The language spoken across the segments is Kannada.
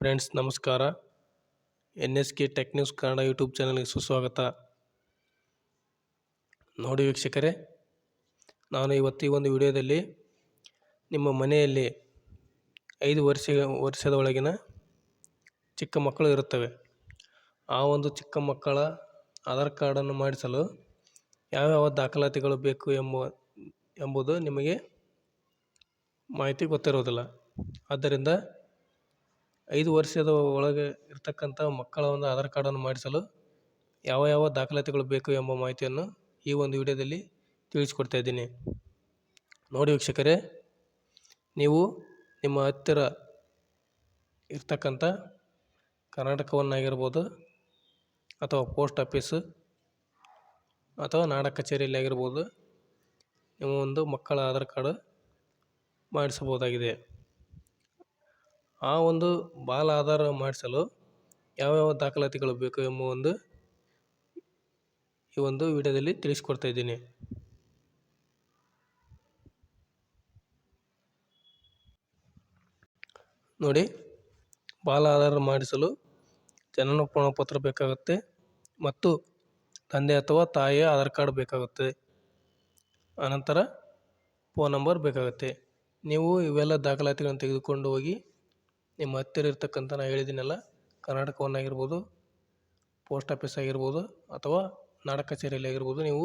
ಫ್ರೆಂಡ್ಸ್, ನಮಸ್ಕಾರ. N S K tech news Kannada YouTube ಚಾನಲ್ಗೆ ಸುಸ್ವಾಗತ. ನೋಡಿ ವೀಕ್ಷಕರೇ, ನಾನು ಇವತ್ತು ಈ ಒಂದು ವಿಡಿಯೋದಲ್ಲಿ ನಿಮ್ಮ ಮನೆಯಲ್ಲಿ ಐದು ವರ್ಷ ವರ್ಷದ ಒಳಗಿನ ಚಿಕ್ಕ ಮಕ್ಕಳು ಇರುತ್ತವೆ. ಆ ಒಂದು ಚಿಕ್ಕ ಮಕ್ಕಳ ಆಧಾರ್ ಕಾರ್ಡನ್ನು ಮಾಡಿಸಲು ಯಾವ್ಯಾವ ದಾಖಲಾತಿಗಳು ಬೇಕು ಎಂಬ, ಎಂಬುದು ನಿಮಗೆ ಮಾಹಿತಿ ಗೊತ್ತಿರೋದಿಲ್ಲ. ಆದ್ದರಿಂದ ಐದು ವರ್ಷದ ಒಳಗೆ ಇರತಕ್ಕಂಥ ಮಕ್ಕಳ ಒಂದು ಆಧಾರ್ ಕಾರ್ಡನ್ನು ಮಾಡಿಸಲು ಯಾವ ಯಾವ ದಾಖಲಾತಿಗಳು ಬೇಕು ಎಂಬ ಮಾಹಿತಿಯನ್ನು ಈ ಒಂದು ವಿಡಿಯೋದಲ್ಲಿ ತಿಳಿಸ್ಕೊಡ್ತಾ ಇದ್ದೀನಿ. ನೋಡಿ ವೀಕ್ಷಕರೇ, ನೀವು ನಿಮ್ಮ ಹತ್ತಿರ ಇರ್ತಕ್ಕಂಥ ಕರ್ನಾಟಕವನ್ನಾಗಿರ್ಬೋದು ಅಥವಾ ಪೋಸ್ಟ್ ಆಫೀಸು ಅಥವಾ ನಾಡ ಕಚೇರಿಯಲ್ಲಿ ಆಗಿರ್ಬೋದು ನಿಮ್ಮ ಒಂದು ಮಕ್ಕಳ ಆಧಾರ್ ಕಾರ್ಡ್ ಮಾಡಿಸಬಹುದಾಗಿದೆ. ಆ ಒಂದು ಬಾಲ ಆಧಾರ ಮಾಡಿಸಲು ಯಾವ್ಯಾವ ದಾಖಲಾತಿಗಳು ಬೇಕು ಎಂಬ ಒಂದು ಈ ಒಂದು ವಿಡಿಯೋದಲ್ಲಿ ತಿಳಿಸ್ಕೊಡ್ತಾ ಇದ್ದೀನಿ. ನೋಡಿ, ಬಾಲ ಆಧಾರ ಮಾಡಿಸಲು ಜನನ ಪ್ರಮಾಣಪತ್ರ ಬೇಕಾಗುತ್ತೆ ಮತ್ತು ತಂದೆ ಅಥವಾ ತಾಯಿಯ ಆಧಾರ್ ಕಾರ್ಡ್ ಬೇಕಾಗುತ್ತೆ. ಆನಂತರ ಫೋನ್ ನಂಬರ್ ಬೇಕಾಗುತ್ತೆ. ನೀವು ಇವೆಲ್ಲ ದಾಖಲಾತಿಗಳನ್ನು ತೆಗೆದುಕೊಂಡು ಹೋಗಿ ನಿಮ್ಮ ಹತ್ತಿರ ಇರ್ತಕ್ಕಂಥ ನಾನು ಹೇಳಿದ್ದೀನಲ್ಲ, ಕರ್ನಾಟಕವನ್ನಾಗಿರ್ಬೋದು, ಪೋಸ್ಟ್ ಆಫೀಸ್ ಆಗಿರ್ಬೋದು ಅಥವಾ ನಾಡ ಕಚೇರಿಯಲ್ಲಿ ಆಗಿರ್ಬೋದು ನೀವು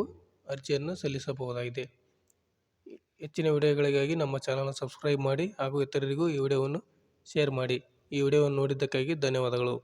ಅರ್ಜಿಯನ್ನು ಸಲ್ಲಿಸಬಹುದಾಗಿದೆ. ಹೆಚ್ಚಿನ ವಿಡಿಯೋಗಳಿಗಾಗಿ ನಮ್ಮ ಚಾನಲ್ನ ಸಬ್ಸ್ಕ್ರೈಬ್ ಮಾಡಿ ಹಾಗೂ ಇತರರಿಗೂ ಈ ವಿಡಿಯೋವನ್ನು ಶೇರ್ ಮಾಡಿ. ಈ ವಿಡಿಯೋವನ್ನು ನೋಡಿದ್ದಕ್ಕಾಗಿ ಧನ್ಯವಾದಗಳು.